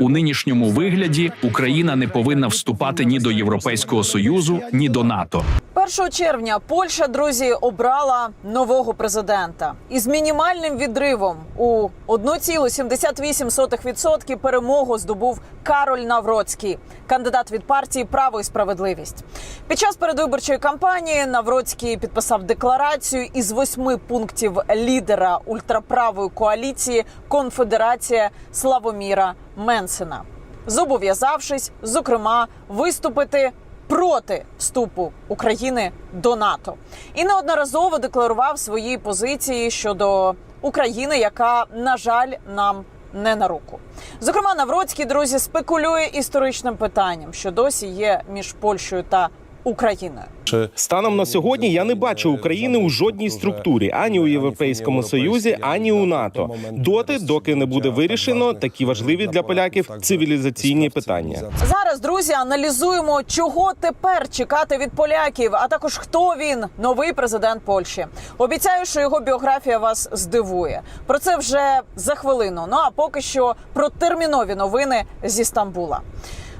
У нинішньому вигляді Україна не повинна вступати ні до Європейського союзу, ні до НАТО. 1 червня Польща, друзі, обрала нового президента із мінімальним відривом у 1,78% перемогу здобув Кароль Навроцький, кандидат від партії Право і справедливість. Під час передвиборчої кампанії Навроцький підписав декларацію із восьми пунктів лідера ультраправої коаліції Конфедерація Славоміра Менсена, зобов'язавшись, зокрема, виступити проти вступу України до НАТО і неодноразово декларував свої позиції щодо України, яка на жаль нам не на руку. Зокрема, Навроцький друзі спекулює історичним питанням, що досі є між Польщею та Україною. Станом на сьогодні я не бачу України у жодній структурі ані у Європейському Союзі, ані у НАТО. Доти, доки не буде вирішено такі важливі для поляків цивілізаційні питання. Зараз, друзі, аналізуємо, чого тепер чекати від поляків, а також хто він, новий президент Польщі. Обіцяю, що його біографія вас здивує. Про це вже за хвилину. Ну а поки що про термінові новини зі Стамбула.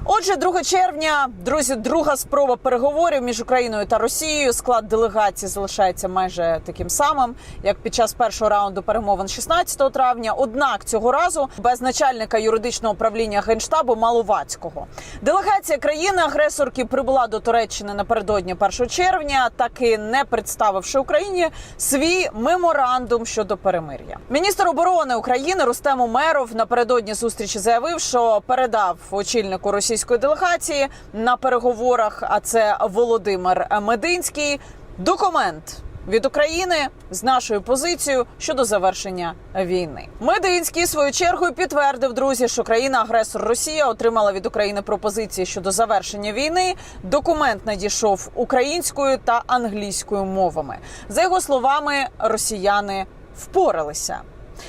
Отже, 2 червня, друзі, друга спроба переговорів між Україною та Росією. Склад делегації залишається майже таким самим, як під час першого раунду перемовин 16 травня. Однак цього разу без начальника юридичного управління генштабу Маловацького. Делегація країни-агресорки прибула до Туреччини напередодні 1 червня, таки не представивши Україні свій меморандум щодо перемир'я. Міністр оборони України Рустем Умеров напередодні зустрічі заявив, що передав очільнику російської делегації на переговорах. А це Володимир Мединський. Документ від України з нашою позицією щодо завершення війни. Мединський свою чергу підтвердив друзі, що країна-агресор Росія отримала від України пропозиції щодо завершення війни. Документ надійшов українською та англійською мовами. За його словами, росіяни впоралися.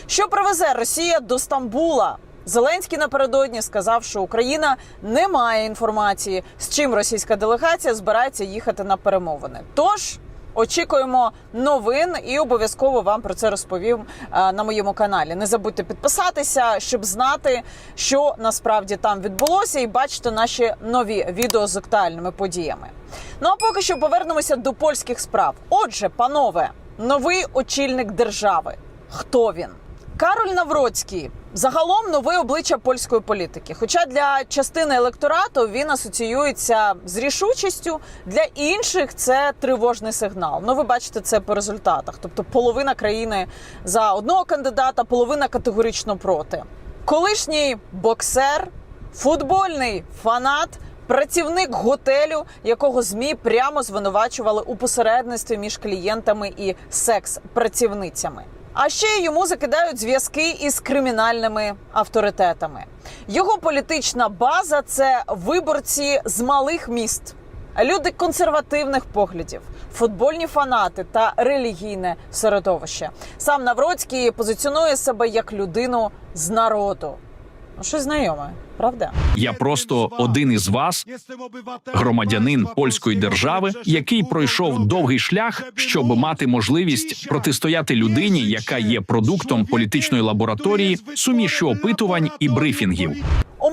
Що привезе Росія до Стамбула? Зеленський напередодні сказав, що Україна не має інформації, з чим російська делегація збирається їхати на перемовини. Тож очікуємо новин і обов'язково вам про це розповім е, на моєму каналі. Не забудьте підписатися, щоб знати, що насправді там відбулося, і бачити наші нові відео з актуальними подіями. Ну а поки що повернемося до польських справ. Отже, панове, новий очільник держави. Хто він? Кароль Навроцький загалом нове обличчя польської політики. Хоча для частини електорату він асоціюється з рішучістю, для інших це тривожний сигнал. Ну, ви бачите це по результатах. Тобто, половина країни за одного кандидата, половина категорично проти. Колишній боксер, футбольний фанат. Працівник готелю, якого змі прямо звинувачували у посередництві між клієнтами і секс-працівницями. А ще йому закидають зв'язки із кримінальними авторитетами. Його політична база це виборці з малих міст, люди консервативних поглядів, футбольні фанати та релігійне середовище. Сам Навроцький позиціонує себе як людину з народу. Ну, щось знайоме, правда? Я просто один із вас, громадянин польської держави, який пройшов довгий шлях, щоб мати можливість протистояти людині, яка є продуктом політичної лабораторії, суміші опитувань і брифінгів.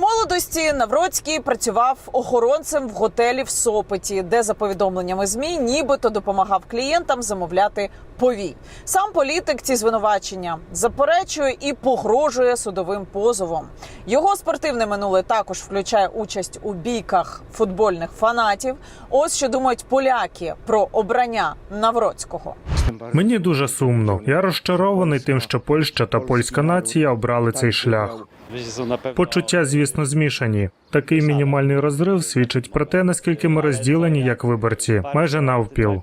Молодості Навроцький працював охоронцем в готелі в Сопоті, де за повідомленнями змі нібито допомагав клієнтам замовляти повій. Сам політик ці звинувачення заперечує і погрожує судовим позовом. Його спортивне минуле також включає участь у бійках футбольних фанатів. Ось що думають поляки про обрання Навроцького. Мені дуже сумно. Я розчарований тим, що Польща та польська нація обрали цей шлях. Почуття, звісно, змішані. Такий мінімальний розрив свідчить про те, наскільки ми розділені як виборці, майже навпіл.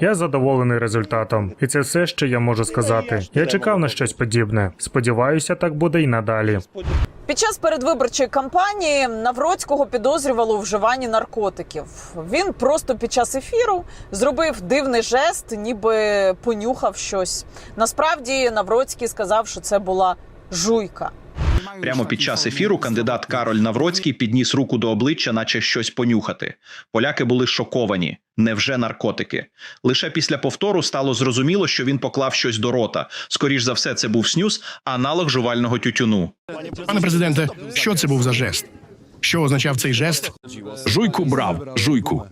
Я задоволений результатом, і це все, що я можу сказати. Я чекав на щось подібне. Сподіваюся, так буде й надалі. Під час передвиборчої кампанії Навроцького підозрювали у вживанні наркотиків. Він просто під час ефіру зробив дивний жест, ніби понюхав щось. Насправді Навроцький сказав, що це була жуйка. Прямо під час ефіру кандидат Кароль Навроцький підніс руку до обличчя, наче щось понюхати. Поляки були шоковані. Невже наркотики? Лише після повтору стало зрозуміло, що він поклав щось до рота. Скоріш за все, це був снюс, аналог жувального тютюну. Пане президенте, що це був за жест? Що означав цей жест? Жуйку брав, жуйку.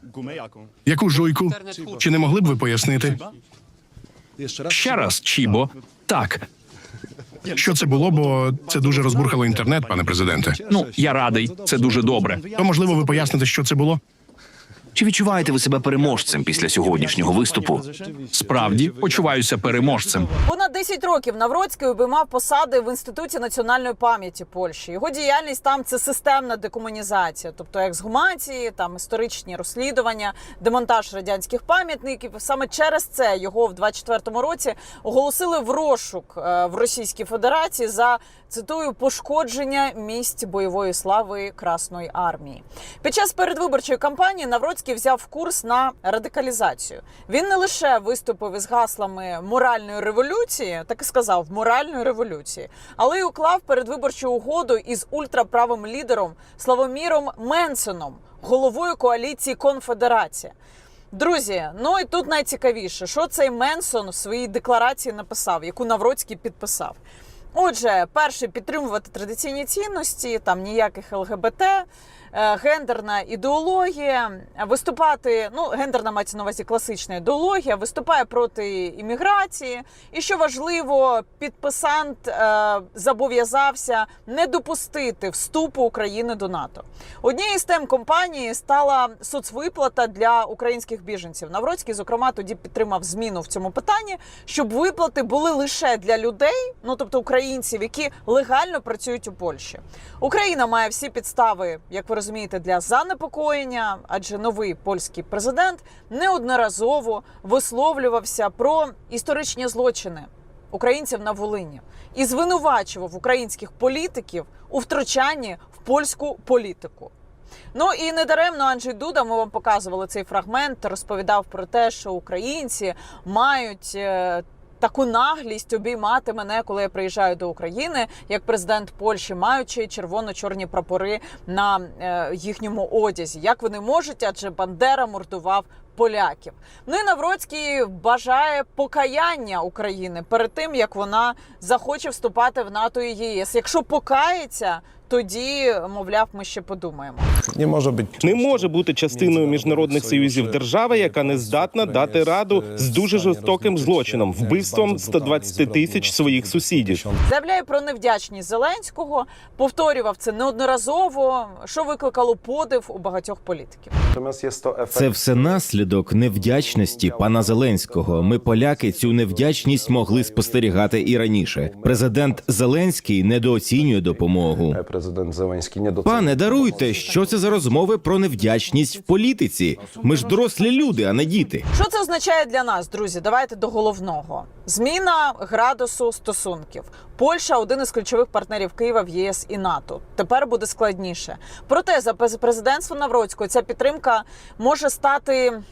Яку жуйку? Чи не могли б ви пояснити, Ще раз, Чібо. Так, що це було? Бо це дуже розбурхало інтернет, пане президенте. ну я радий, це дуже добре. То можливо, ви поясните, що це було? Чи відчуваєте ви себе переможцем після сьогоднішнього виступу? Справді почуваюся переможцем. Понад 10 років Навроцький обіймав посади в інституті національної пам'яті Польщі. Його діяльність там це системна декомунізація, тобто ексгумації, там історичні розслідування, демонтаж радянських пам'ятників. Саме через це його в 24-му році оголосили в розшук е, в Російській Федерації за цитую пошкодження місць бойової слави Красної армії. Під час передвиборчої кампанії Навроцький взяв курс на радикалізацію. Він не лише виступив із гаслами моральної революції, так і сказав моральної революції, але й уклав передвиборчу угоду із ультраправим лідером Славоміром Менсеном, головою коаліції Конфедерація. Друзі, ну і тут найцікавіше, що цей Менсон в своїй декларації написав, яку Навроцький підписав. Отже, перше підтримувати традиційні цінності, там ніяких ЛГБТ, гендерна ідеологія, виступати, ну гендерна мається на увазі класична ідеологія, виступає проти імміграції. І що важливо, підписант е, зобов'язався не допустити вступу України до НАТО. Однією з тем компанії стала соцвиплата для українських біженців. Навроцький, зокрема, тоді підтримав зміну в цьому питанні, щоб виплати були лише для людей, ну тобто українців, які легально працюють у Польщі. Україна має всі підстави, як ви розумієте, для занепокоєння, адже новий польський президент неодноразово висловлювався про історичні злочини українців на Волині і звинувачував українських політиків у втручанні в польську політику. Ну і недаремно Анджей Дуда, ми вам показували цей фрагмент, розповідав про те, що українці мають. Таку наглість обіймати мене, коли я приїжджаю до України, як президент Польщі, маючи червоно-чорні прапори на е, їхньому одязі. Як вони можуть, адже Бандера мордував поляків. Ну і Навроцький бажає покаяння України перед тим, як вона захоче вступати в НАТО і ЄС. Якщо покається, тоді мовляв, ми ще подумаємо. Nie może być. Не може бути частиною міжнародних союзів держава, яка не здатна дати раду з дуже жорстоким злочином, вбивством 120 тисяч своїх сусідів. Заявляє про невдячність Зеленського, повторював це неодноразово, що викликало подив у багатьох політиків. Це все наслідок невдячності пана Зеленського. Ми, поляки, цю невдячність могли спостерігати і раніше. Президент Зеленський недооцінює допомогу. Prezydent Zełański nie docenia. Пане, даруйте, що це за розмови про невдячність в політиці? Ми ж дорослі люди, а не діти. Що це означає для нас, друзі? Давайте до головного: зміна градусу стосунків. Польща один із ключових партнерів Києва в ЄС і НАТО. Тепер буде складніше. Проте за президентством Навроцького ця підтримка може стати.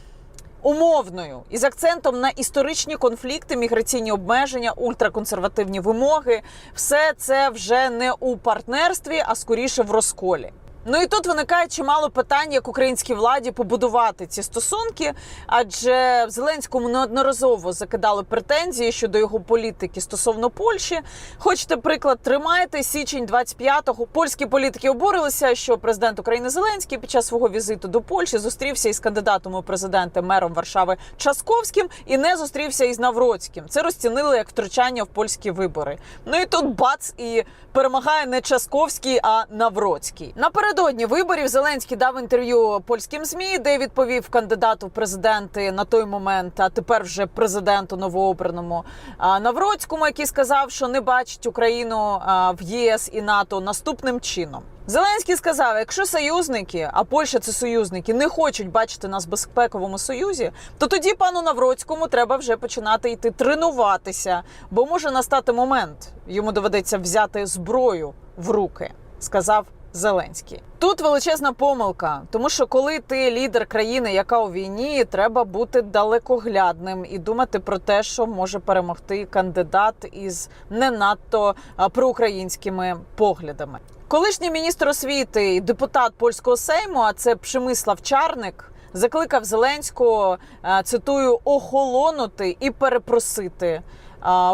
Умовною із акцентом на історичні конфлікти, міграційні обмеження, ультраконсервативні вимоги, все це вже не у партнерстві, а скоріше в розколі. Ну і тут виникає чимало питань, як українській владі побудувати ці стосунки, адже Зеленському неодноразово закидали претензії щодо його політики стосовно Польщі. Хочете приклад, тримаєте січень 25-го. Польські політики обурилися, що президент України Зеленський під час свого візиту до Польщі зустрівся із кандидатом у президенти мером Варшави Часковським і не зустрівся із Навроцьким. Це розцінили як втручання в польські вибори. Ну і тут бац і перемагає не Часковський, а Навроцький. Напередодні виборів Зеленський дав інтерв'ю польським змі, де відповів кандидату в президенти на той момент, а тепер вже президенту новообраному Навроцькому, який сказав, що не бачить Україну в ЄС і НАТО наступним чином. Зеленський сказав: якщо союзники, а Польща це союзники, не хочуть бачити нас в безпековому союзі, то тоді пану Навроцькому треба вже починати йти тренуватися, бо може настати момент, йому доведеться взяти зброю в руки, сказав Зеленський. Тут величезна помилка, тому що коли ти лідер країни, яка у війні, треба бути далекоглядним і думати про те, що може перемогти кандидат із не надто проукраїнськими поглядами. Колишній міністр освіти і депутат польського сейму, а це Пшемислав Чарник, закликав Зеленського цитую охолонути і перепросити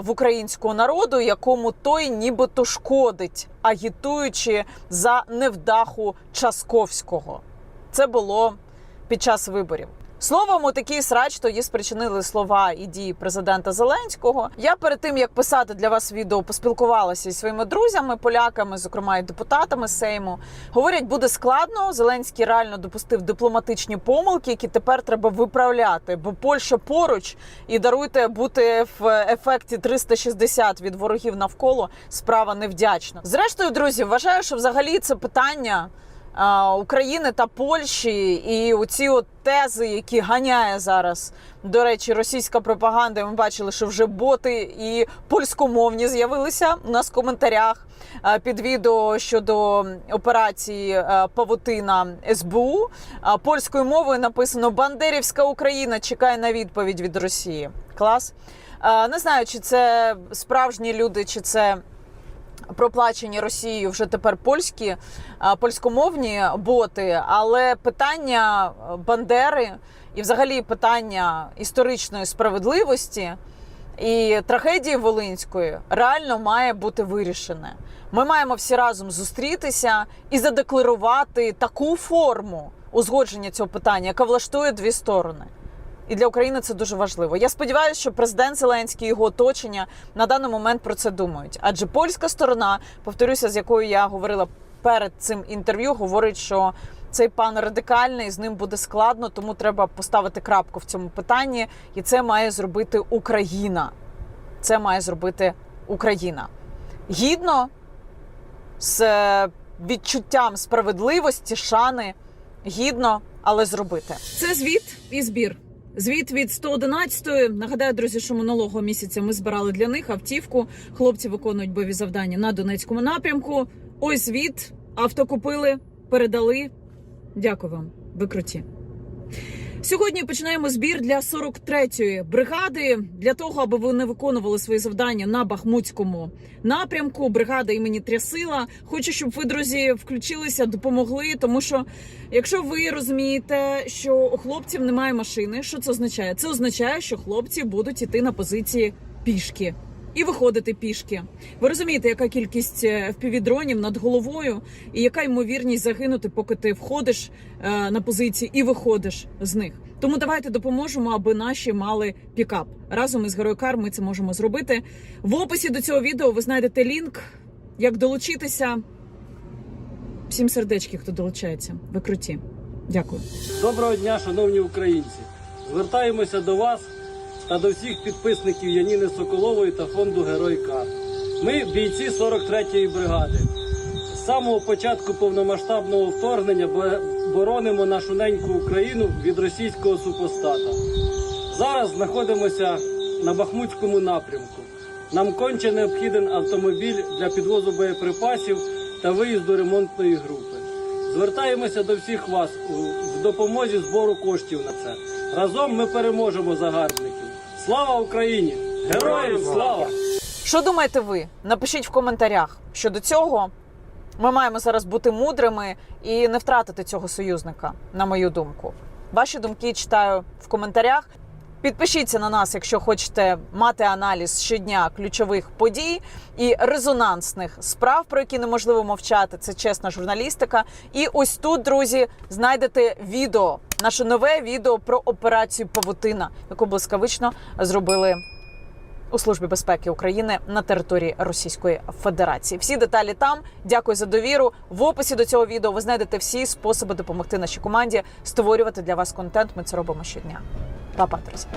в українського народу, якому той нібито шкодить, агітуючи за невдаху Часковського. Це було під час виборів. Словом, у такий срач тоді спричинили слова і дії президента Зеленського. Я перед тим як писати для вас відео, поспілкувалася зі своїми друзями, поляками, зокрема і депутатами Сейму. Говорять, буде складно. Зеленський реально допустив дипломатичні помилки, які тепер треба виправляти. Бо Польща поруч і даруйте бути в ефекті 360 від ворогів навколо справа невдячна. Зрештою, друзі, вважаю, що взагалі це питання. України та Польщі, і оці от тези, які ганяє зараз. До речі, російська пропаганда. Ми бачили, що вже боти і польськомовні з'явилися у нас в коментарях під відео щодо операції Павутина СБУ. Польською мовою написано Бандерівська Україна чекає на відповідь від Росії. Клас. Не знаю, чи це справжні люди, чи це проплачені Росією вже тепер польські польськомовні боти, але питання Бандери і, взагалі, питання історичної справедливості і трагедії Волинської реально має бути вирішене. Ми маємо всі разом зустрітися і задекларувати таку форму узгодження цього питання, яка влаштує дві сторони. І для України це дуже важливо. Я сподіваюся, що президент Зеленський і його оточення на даний момент про це думають. Адже польська сторона, повторюся, з якою я говорила перед цим інтерв'ю, говорить, що цей пан радикальний, з ним буде складно, тому треба поставити крапку в цьому питанні, і це має зробити Україна. Це має зробити Україна гідно з е, відчуттям справедливості, шани, гідно, але зробити. Це звіт і збір. Звіт від 111-ї. Нагадаю, друзі, що минулого місяця ми збирали для них автівку. Хлопці виконують бойові завдання на Донецькому напрямку. Ось звіт. Авто купили, передали. Дякую вам. Ви круті. Сьогодні починаємо збір для 43-ї бригади для того, аби вони виконували свої завдання на Бахмутському напрямку. Бригада імені Трясила. Хочу, щоб ви, друзі, включилися, допомогли. Тому що, якщо ви розумієте, що у хлопців немає машини, що це означає? Це означає, що хлопці будуть іти на позиції пішки. І виходити пішки. Ви розумієте, яка кількість впівдронів над головою, і яка ймовірність загинути, поки ти входиш е, на позиції і виходиш з них. Тому давайте допоможемо, аби наші мали пікап. Разом із Геройкар ми це можемо зробити. В описі до цього відео ви знайдете лінк, як долучитися. Всім сердечки, хто долучається. Ви круті. Дякую. Доброго дня, шановні українці! Звертаємося до вас та до всіх підписників Яніни Соколової та фонду Герой Кар. Ми бійці 43-ї бригади. З самого початку повномасштабного вторгнення боронимо нашу неньку Україну від російського супостата. Зараз знаходимося на Бахмутському напрямку. Нам конче необхіден автомобіль для підвозу боєприпасів та виїзду ремонтної групи. Звертаємося до всіх вас в допомозі збору коштів на це. Разом ми переможемо загарбників. Слава Україні! Героям слава! Що думаєте ви? Напишіть в коментарях. Щодо цього ми маємо зараз бути мудрими і не втратити цього союзника, на мою думку. Ваші думки читаю в коментарях. Підпишіться на нас, якщо хочете мати аналіз щодня ключових подій і резонансних справ, про які неможливо мовчати. Це чесна журналістика. І ось тут, друзі, знайдете відео, наше нове відео про операцію Павутина, яку блискавично зробили у службі безпеки України на території Російської Федерації. Всі деталі там. Дякую за довіру. В описі до цього відео ви знайдете всі способи допомогти нашій команді створювати для вас контент. Ми це робимо щодня. Па-па, друзі.